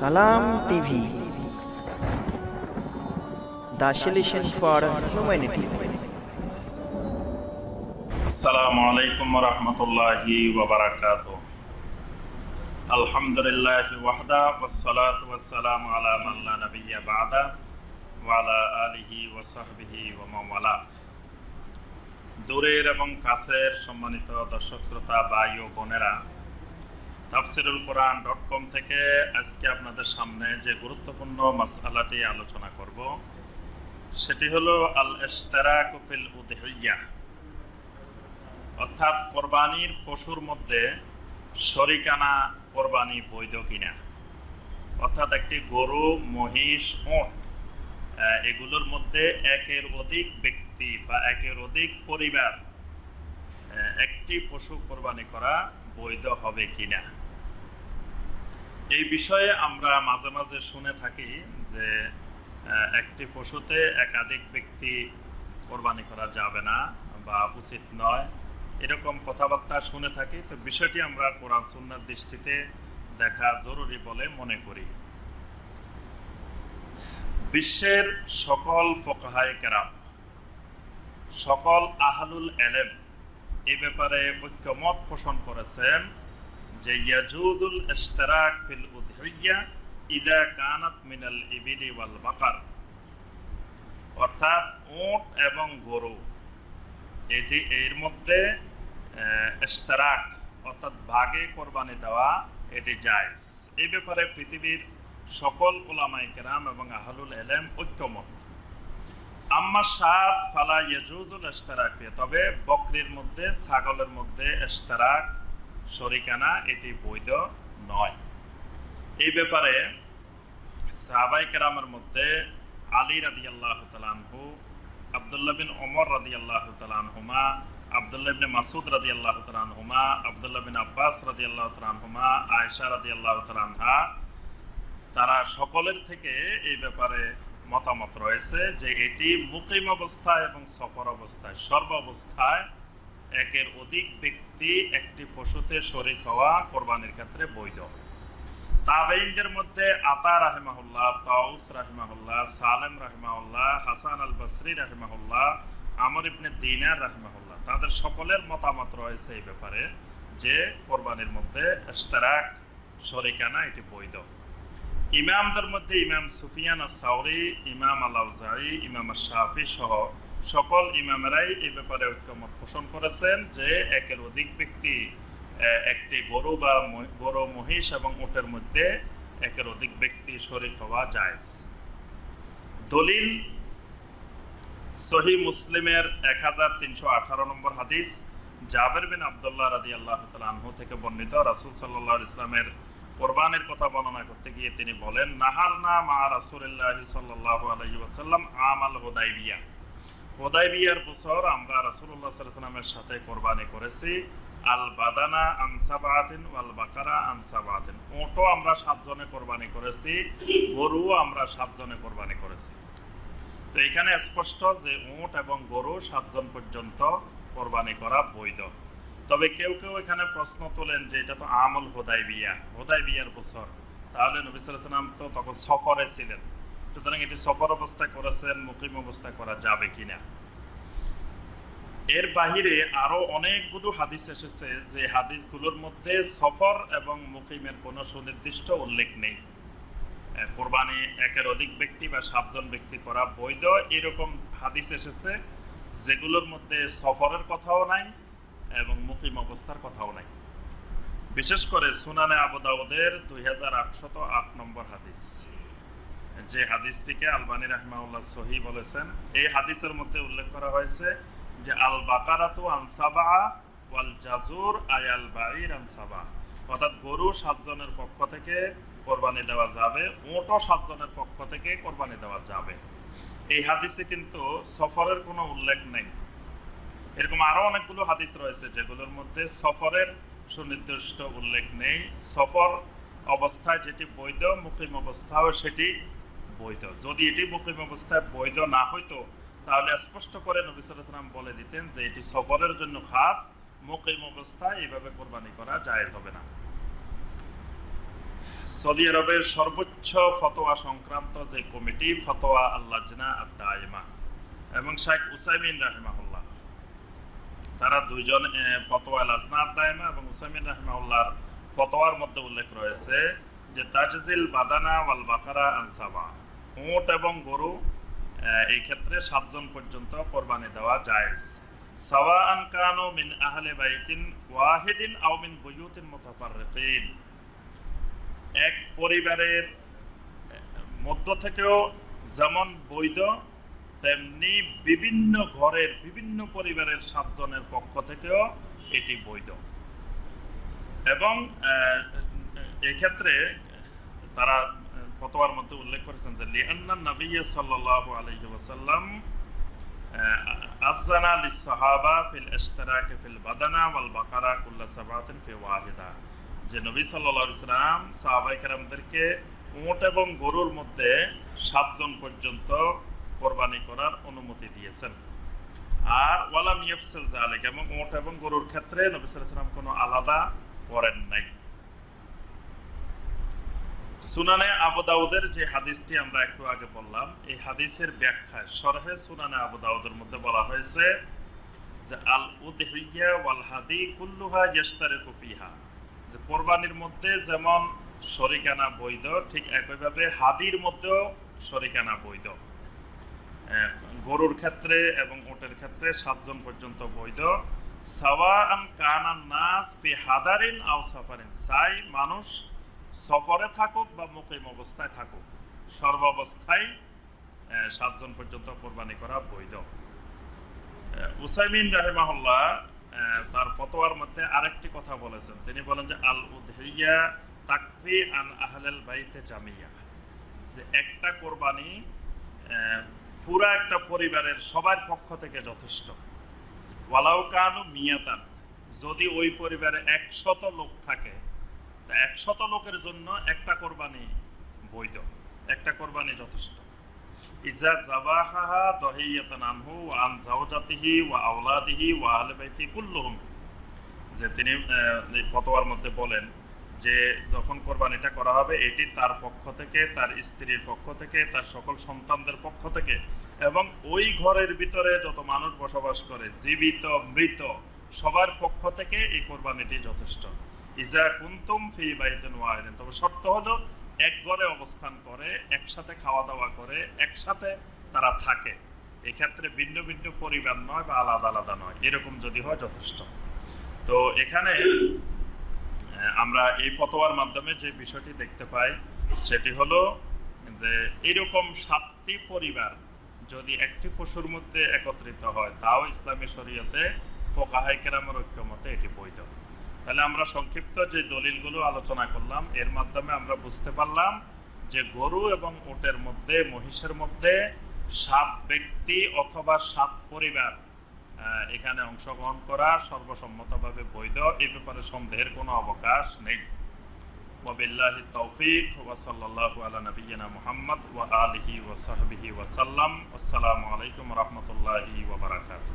সালাম TV. The for humanity. আসসালামু আলাইকুম রহমতুল্লাহি ওবরাকাত আলহামদুলিল্লাহ ওয়াহদা মান লা নাবিয়্যা বাদা ওয়া আলা আলিহি ওয়া সাহবিহি ওয়া মান ওয়ালা। দূরের এবং কাছের সম্মানিত দর্শক, শ্রোতা, ভাই ও বোনেরা তাফসিরুল কোরআন ডট কম থেকে আজকে আপনাদের সামনে যে গুরুত্বপূর্ণ মাসআলাটি আলোচনা করব, সেটি হলো আল ইশতারাকু ফিল উদহিয়া অর্থাৎ কোরবানির পশুর মধ্যে শরিকানা কোরবানি বৈধ কিনা? অর্থাৎ একটি গরু, মহিষ ওট এগুলোর মধ্যে একের অধিক ব্যক্তি বা একের অধিক পরিবার একটি পশু কোরবানি করা বৈধ হবে কিনা? এই বিষয়ে আমরা মাঝে মাঝে শুনে থাকি যে একটি পশুতে একাধিক ব্যক্তি কোরবানি করা যাবে না বা উচিত নয়। এরকম কথাবার্তা শুনে থাকি। তো বিষয়টি আমরা কোরআন সুন্নার দৃষ্টিতে দেখা জরুরি বলে মনে করি। বিশ্বের সকল ফোকাহায় কেরাম, সকল আহলুল এলেম এই ব্যাপারে ঐক্যমত পোষণ করেছেন যে ইয়াজুজুল ইশতারাক ফিল উদহিয়া ইদা কানাত মিনাল ইবিলি ওয়াল বাকার অর্থাৎ উট এবং গরু, এটি এর মধ্যে ইশতারাক অর্থাৎ ভাগে কোরবানি দেওয়া, এটি জায়েজ এই ব্যাপারে পৃথিবীর সকল ওলামাই কেরাম এবং আহলুল এলেম ঐক্যমত আম্মা সাত ফালা ইয়াজুজুল ইশতারাক। তবে বকরির মধ্যে, ছাগলের মধ্যে ইশতারাক শরিকানা এটি বৈধ নয়। এই ব্যাপারে সাহাবাই কেরামের মধ্যে আলী রাদি আল্লাহ তালানহু আবদুল্লাহ বিন ওমর রাদি আল্লাহ তালানহুমা আবদুল্লাহ বিন মাসুদ রাদি আল্লাহ তালানহুমা আবদুল্লাহ বিন আব্বাস রাদি আল্লাহ তালানহুমা আয়েশা রাদি আল্লাহ তালানহা তারা সকলের থেকে এই ব্যাপারে মতামত রয়েছে যে এটি মুকিম অবস্থায় এবং সফর অবস্থায় সর্ব অবস্থায় একের অধিক ব্যক্তি একটি পশুতে শরিক হওয়া কোরবানির ক্ষেত্রে বৈধ। তাবেইনদের মধ্যে আতা রাহিমাহুল্লাহ, তাউস রাহিমাহুল্লাহ, সালেম রাহিমাহুল্লাহ, হাসান আল বসরি রাহিমাহুল্লাহ, আমর ইবনে দিনার রাহিমাহুল্লাহ। তাদের সকলের মতামত রয়েছে এই ব্যাপারে যে কোরবানির মধ্যে ইশতারাক, শরিকানা এটি বৈধ। ইমামদের মধ্যে ইমাম সুফিয়ান সাউরি ইমাম আলাউজাই ইমাম শাফি সহ সকল ইমামেরাই এই ব্যাপারে ঐক্যমত পোষণ করেছেন যে একের অধিক ব্যক্তি একটি গরু বা গরু, মহিষ এবং উটের মধ্যে একের অধিক ব্যক্তি শরীক হওয়া জায়েজ। দলিল সহি মুসলিমের এক হাজার তিনশো আঠারো নম্বর হাদিস, জাবের বিন আবদুল্লাহ রাদি আল্লাহ আনহু থেকে বর্ণিত রাসুল সাল্লাহ ইসলামের কোরবানের কথা বর্ণনা করতে গিয়ে তিনি বলেন নাহার না মা রাসুল্লাহ সাল্লাহ আলহি ওয়াসাল্লাম আমাল হোদাইবিয়া। হোদাইবিয়ার বছর আমরা রাসুল্লাহ সাল্লামের সাথে কোরবানি করেছি। আল বাদানা আনসাবাতিন ওয়াল বাকারা আনসাবাতিন ওটো আমরা সাতজনে কোরবানি করেছি, গরুও আমরা সাতজনে কোরবানি করেছি। তো এখানে স্পষ্ট যে উট এবং গরু সাতজন পর্যন্ত কোরবানি করা বৈধ। তবে কেউ কেউ এখানে প্রশ্ন তোলেন যে এটা তো আমল হোদাই বিয়া হোদাই বিয়ার বছর। তাহলে নবী সাল্লাম তো তখন সফরে ছিলেন। সুতরাং এটি সফর অবস্থায় করেছেন, মুকিম অবস্থা করা যাবে কিনা। এর বাহিরে আরও অনেকগুলো হাদিস এসেছে যে হাদিসগুলোর মধ্যে সফর এবং মুকিমের কোনো সুনির্দিষ্ট উল্লেখ নেই। কোরবানি একের অধিক ব্যক্তি বা সাতজন ব্যক্তি করা বৈধ এরকম হাদিস এসেছে যেগুলোর মধ্যে সফরের কথাও নাই এবং মুকিম অবস্থার কথাও নাই। বিশেষ করে সুনানে আবুদাউদের দুই হাজার আটশত আট নম্বর হাদিস। যে হাদিসটিকে আলবানী রাহমাউল্লাহ সহি বলেছেন, এই হাদিসের মধ্যে উল্লেখ করা হয়েছে যে আল বাকারাতু আনসাবা ওয়াল জাজুর আয়াল বাঈর আনসাবা অর্থাৎ গরু সাতজনের পক্ষ থেকে কোরবানি দেওয়া যাবে ওটও সাতজনের পক্ষ থেকে কোরবানি দেওয়া যাবে। এই হাদিসে কিন্তু সফরের কোনো উল্লেখ নেই। এরকম আরও অনেকগুলো হাদিস রয়েছে যেগুলোর মধ্যে সফরের সুনির্দিষ্ট উল্লেখ নেই। সফর অবস্থায় যেটি বৈধ, মুকিম অবস্থাও সেটি বৈধ। যদি এটি মুকিম অবস্থায় বৈধ না হইতো, তাহলে স্পষ্ট করে নবী সাল্লাম বলে দিতেন যে এটি সফরের জন্য খাস মুকিম অবস্থায় এইভাবে কোরবানি করা যায় হবে না। সৌদি আরবের সর্বোচ্চ ফতোয়া সংক্রান্ত যে কমিটি, ফতোয়া আল্লাজনা আর দায়মা এবং শেখ উসাইমিন রাহিমাহুল্লাহ, তারা দুইজন ফতোয়া লাজনা আর দায়মা এবং উসাইমিন রাহিমাহুল্লাহর ফতোয়ার মধ্যে উল্লেখ রয়েছে যে, তাজজিল বাদানা ওয়াল বাকারা আনসাবা উট এবং গরু এই ক্ষেত্রে সাতজন পর্যন্ত কোরবানি দেওয়া জায়েজ। সাওয়াআন কানু মিন আহলে বাইতিন ওয়াহিদিন আও মিন বুয়ুতিন মুতাফাররিকিন। এক পরিবারের মধ্য থেকেও যেমন বৈধ, তেমনি বিভিন্ন ঘরের বিভিন্ন পরিবারের সাতজনের পক্ষ থেকেও এটি বৈধ। এবং এক্ষেত্রে তারা ফতোয়ার মধ্যে উল্লেখ করেছেন যে, লিআন্না নবী সাল্লাল্লাহু আলাইহি ওয়াসাল্লাম আযানা লিস-সাহাবা ফিল ইশতিরাক ফিল বাদানা ওয়াল বাকারা কুল্লা সাবাতিন ফি ওয়াহিদা। যে নবী সাল্লাল্লাহু আলাইহি সাল্লাম সাহাবায়ে কেরামদেরকে উট এবং গরুর মধ্যে সাতজন পর্যন্ত কোরবানি করার অনুমতি দিয়েছেন। আর ওয়ালাম ইয়ফসেল জালেক এবং উট এবং গরুর ক্ষেত্রে নবী আলাইহি সাল্লাম কোনো আলাদা করেন নাই। সুনানে আবু দাউদের যে হাদিসটি আমরা একটু আগে বললাম, এই হাদিসের ব্যাখ্যায় সরহে সুনানে আবু দাউদের মধ্যে বলা হয়েছে যে, আল উদহিয়া ওয়াল হাদি কুল্লুহা ইস্তারিকু ফিহা। যে, কোরবানির মধ্যে যেমন শরিকানা বৈধ, ঠিক একইভাবে হাদির মধ্যেও শরিকানা বৈধ। গরুর ক্ষেত্রে এবং ওটের ক্ষেত্রে সাতজন পর্যন্ত বৈধ। সাওয়াআন কানান নাস ফি হাদারিন আও সাফারিন। চাই মানুষ সফরে থাকুক বা মুকিম অবস্থায় থাকুক, সর্বাবস্থায় সাতজন পর্যন্ত কোরবানি করা বৈধ। উসাইমিন রাহিমাহুল্লাহ তার ফতোয়ার মধ্যে আরেকটি কথা বলেছেন। তিনি বলেন যে আল উদহিয়া তাকফি আন আহলাল বাইতে জামিয়া। যে একটা কোরবানি পুরা একটা পরিবারের সবার পক্ষ থেকে যথেষ্ট। ওয়ালাউ কানু মিয়াতান, যদি ওই পরিবারে একশত লোক থাকে একশত লোকের জন্য একটা কোরবানি বৈধ, একটা কোরবানি যথেষ্ট। ইজা জাবাহাহা দহিয়াতান আনহু ওয়া আন জাওজাতিহি ওয়া আওলাদিহি ওয়া আহলি বাইতি কুল্লুহুম। যে তিনি ফতোয়ার মধ্যে বলেন যে যখন কোরবানিটা করা হবে, এটি তার পক্ষ থেকে, তার স্ত্রীর পক্ষ থেকে, তার সকল সন্তানদের পক্ষ থেকে এবং ওই ঘরের ভিতরে যত মানুষ বসবাস করে, জীবিত, মৃত, সবার পক্ষ থেকে এই কোরবানিটি যথেষ্ট। অবস্থান করে, একসাথে খাওয়া দাওয়া করে, একসাথে তারা থাকে। এক্ষেত্রে ভিন্ন ভিন্ন পরিবার নয় বা আলাদা আলাদা নয়। এরকম যদি হয়, যথেষ্ট। তো এখানে আমরা এই ফতোয়ার মাধ্যমে যে বিষয়টি দেখতে পাই, সেটি হলো যে এরকম সাতটি পরিবার যদি একটি পশুর মধ্যে একত্রিত হয়, তাও ইসলামী শরীয়তে ফোকাহাই কেরামের ঐক্যমতে এটি বৈধ। তাহলে আমরা সংক্ষিপ্ত যে দলিলগুলো আলোচনা করলাম এর মাধ্যমে আমরা বুঝতে পারলাম যে গরু এবং ওটের মধ্যে মহিষের মধ্যে সাত ব্যক্তি অথবা সাত পরিবার আহ, এখানে অংশগ্রহণ করা সর্বসম্মতভাবে বৈধ এই ব্যাপারে সন্দেহের কোনো অবকাশ নেই وبالله التوفيق وصلى الله على نبينا محمد وآله وصحبه وسلم والسلام عليكم ورحمة الله وبركاته